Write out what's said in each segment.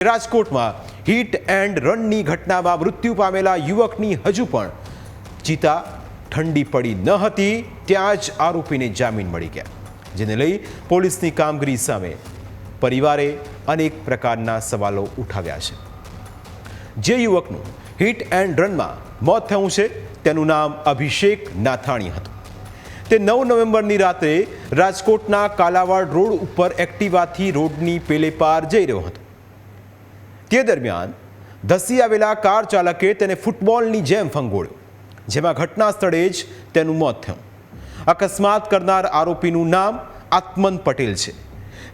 રાજકોટમાં hit and રનની ઘટનામાં મૃત્યુ પામેલા યુવકની હજુ પણ ચિતા ઠંડી પડી ન હતી, ત્યાં જ આરોપીને જામીન મળી ગયા, જેને લઈ પોલીસની કામગીરી સામે પરિવારે અનેક પ્રકારના સવાલો ઉઠાવ્યા છે. જે યુવકનું હિટ એન્ડ રનમાં મોત થયું છે, તેનું નામ અભિષેક નાથાણી હતું. તે નવ નવેમ્બરની રાત્રે રાજકોટના કાલાવાડ રોડ ઉપર એક્ટિવાથી રોડની પેલે પાર જઈ રહ્યો હતો. તે દરમિયાન ધસી આવેલા કાર ચાલકે તેને ફૂટબોલની જેમ ફંગોળ્યો, જેમાં ઘટના સ્થળે જ તેનું મોત થયું. અકસ્માત કરનાર આરોપીનું નામ આત્મન પટેલ છે.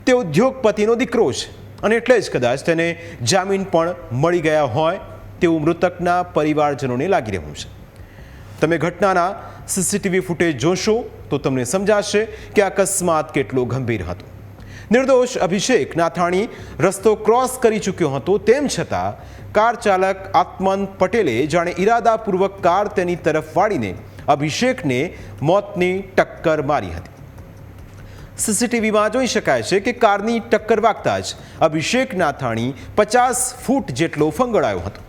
તે ઉદ્યોગપતિનો દીકરો છે અને એટલે જ કદાચ તેને જામીન પણ મળી ગયા હોય તેવું મૃતકના પરિવારજનોને લાગી રહ્યું છે. તમે ઘટનાના સીસીટીવી ફૂટેજ જોશો તો તમને સમજાશે કે અકસ્માત કેટલો ગંભીર હતો. નિર્દોષ અભિષેક નાથાણી રસ્તો ક્રોસ કરી ચૂક્યો હતો. તેમ છતાં, કાર ચાલક આત્મન પટેલે જાણે ઈરાદાપૂર્વક કાર તેની તરફ વાળીને અભિષેકને મોતની ટક્કર મારી હતી. સીસીટીવીમાં જોઈ શકાય છે કે કારની ટક્કર વાગતા જ અભિષેક નાથાણી પચાસ ફૂટ જેટલો ફંગડાયો હતો.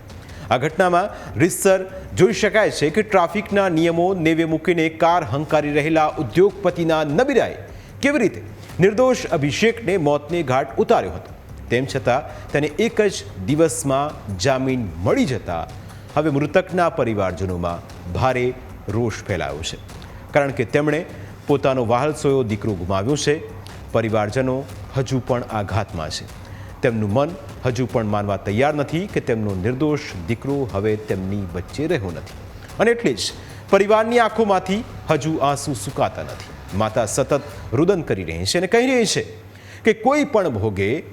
આ ઘટનામાં રીતસર જોઈ શકાય છે કે ટ્રાફિકના નિયમો નેવે મૂકીને કાર હંકારી રહેલા ઉદ્યોગપતિના નબીરાએ કેવી રીતે નિર્દોષ અભિષેકને મોતને ઘાટ ઉતાર્યો હતો. તેમ છતાં, તેને એક જ દિવસમાં જામીન મળી જતા હવે મૃતકના પરિવારજનોમાં ભારે રોષ ફેલાયો છે. કારણ કે તેમણે પોતાનો વહાલસોયો દીકરો ગુમાવ્યો છે. પરિવારજનો હજુ પણ આઘાતમાં છે. તેમનું મન હજુ પણ માનવા તૈયાર નથી કે તેમનો નિર્દોષ દીકરો હવે તેમની વચ્ચે રહ્યો નથી. અને એટલે જ પરિવારની આંખોમાંથી હજુ આંસુ સુકાતા નથી. માતા સતત રુદન કરી રહી છે અને કહી રહી છે કે કોઈ પણ ભોગે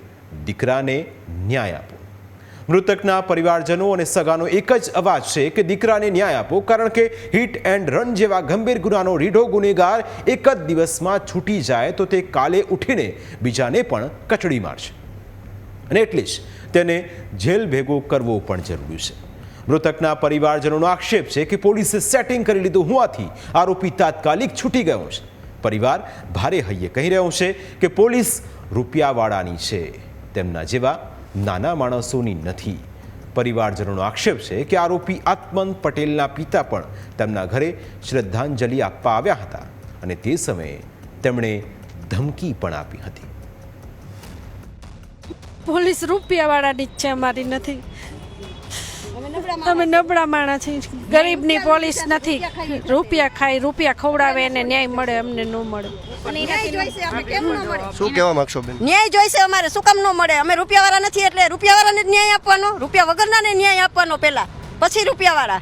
દીકરાને ન્યાય આપો. મૃતકના પરિવારજનો અને સગાનો એક જ અવાજ છે કે દીકરાને ન્યાય આપો, કારણ કે હિટ એન્ડ રન જેવા ગંભીર ગુનાનો રીઢો ગુનેગાર એક જ દિવસમાં છૂટી જાય તો તે કાલે ઉઠીને બીજાને પણ કચડી મારશે. અને એટલે જ તેને જેલ ભેગો કરવો પણ જરૂરી છે. મૃતકના પરિવારજનોનો આક્ષેપ છે કે પોલીસે સેટિંગ કરી લીધું હોવાથી આરોપી તાત્કાલિક છૂટી ગયો છે. પરિવાર ભારે હૈયે કહી રહ્યો છે કે પોલીસ રૂપિયાવાળાની છે. તેમના જેવા નાના માણસોની નથી. પરિવારજનોનો આક્ષેપ છે કે આરોપી આત્મન પટેલના પિતા પણ તેમના ઘરે શ્રદ્ધાંજલિ આપવા આવ્યા હતા અને તે સમયે તેમણે ધમકી પણ આપી હતી. પોલીસ રૂપિયાવાળાની જ છે નથી. અમે નબળા માણસ છીએ. ગરીબની પોલીસ નથી. રૂપિયા ખાય રૂપિયા ખવડાવે એને ન્યાય મળે અમને ન મળે. ન્યાય જોઈશે આપણે કેમ ન મળે? શું કહેવા માંગશો બેન? ન્યાય જોઈશે અમારે શું કામ ન મળે? અમે રૂપિયાવાળા નથી એટલે રૂપિયાવાળાને ન્યાય આપવાનો? રૂપિયા વગરનાને ન્યાય આપવાનો પહેલા. પછી રૂપિયાવાળા.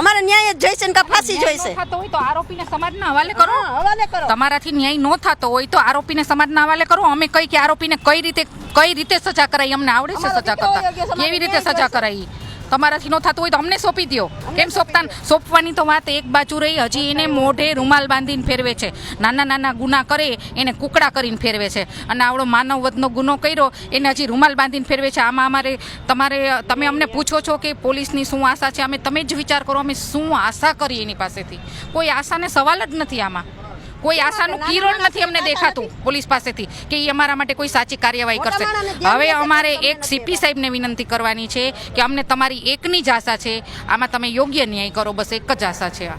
અમારે ન્યાય જ જોઈશે ને કાં ફાંસી જોઈશે. થતો હોય તો આરોપીને સમાજના હવાલે કરો. હવાલે કરો. તમારાથી ન્યાય નો થતો હોય તો આરોપીને સમાજના હવાલે કરો. અમે કઈ કે આરોપીને કઈ રીતે કઈ રીતે સજા કરાઈ? અમને આવડે છે સજા કરતા. કેવી રીતે સજા કરાવી કરાઈ? તમારાથી ન થતું હોય તો અમને સોંપી દો કેમ સોંપતા સોંપવાની તો વાત એક બાજુ રહી, હજી એને મોઢે રૂમાલ બાંધીને ફેરવે છે. નાના નાના ગુના કરે, એને કુકડા કરીને ફેરવે છે. અને આવડો માનવ વધનો ગુનો કર્યો, એને હજી રૂમાલ બાંધીને ફેરવે છે. આમાં અમારે, તમારે, તમે અમને પૂછો છો કે પોલીસની શું આશા છે? અમે, તમે જ વિચાર કરો, અમે શું આશા કરીએ એની પાસેથી? કોઈ આશાને સવાલ જ નથી આમાં. કોઈ આશાનું કિરણ નથી અમને દેખાતું પોલીસ પાસેથી કે એ અમારા માટે કોઈ સાચી કાર્યવાહી કરશે. હવે અમારે એક સીપી સાહેબને વિનંતી કરવાની છે કે અમને તમારી એકની જ આશા છે. આમાં તમે યોગ્ય ન્યાય કરો બસ એક જ આશા છે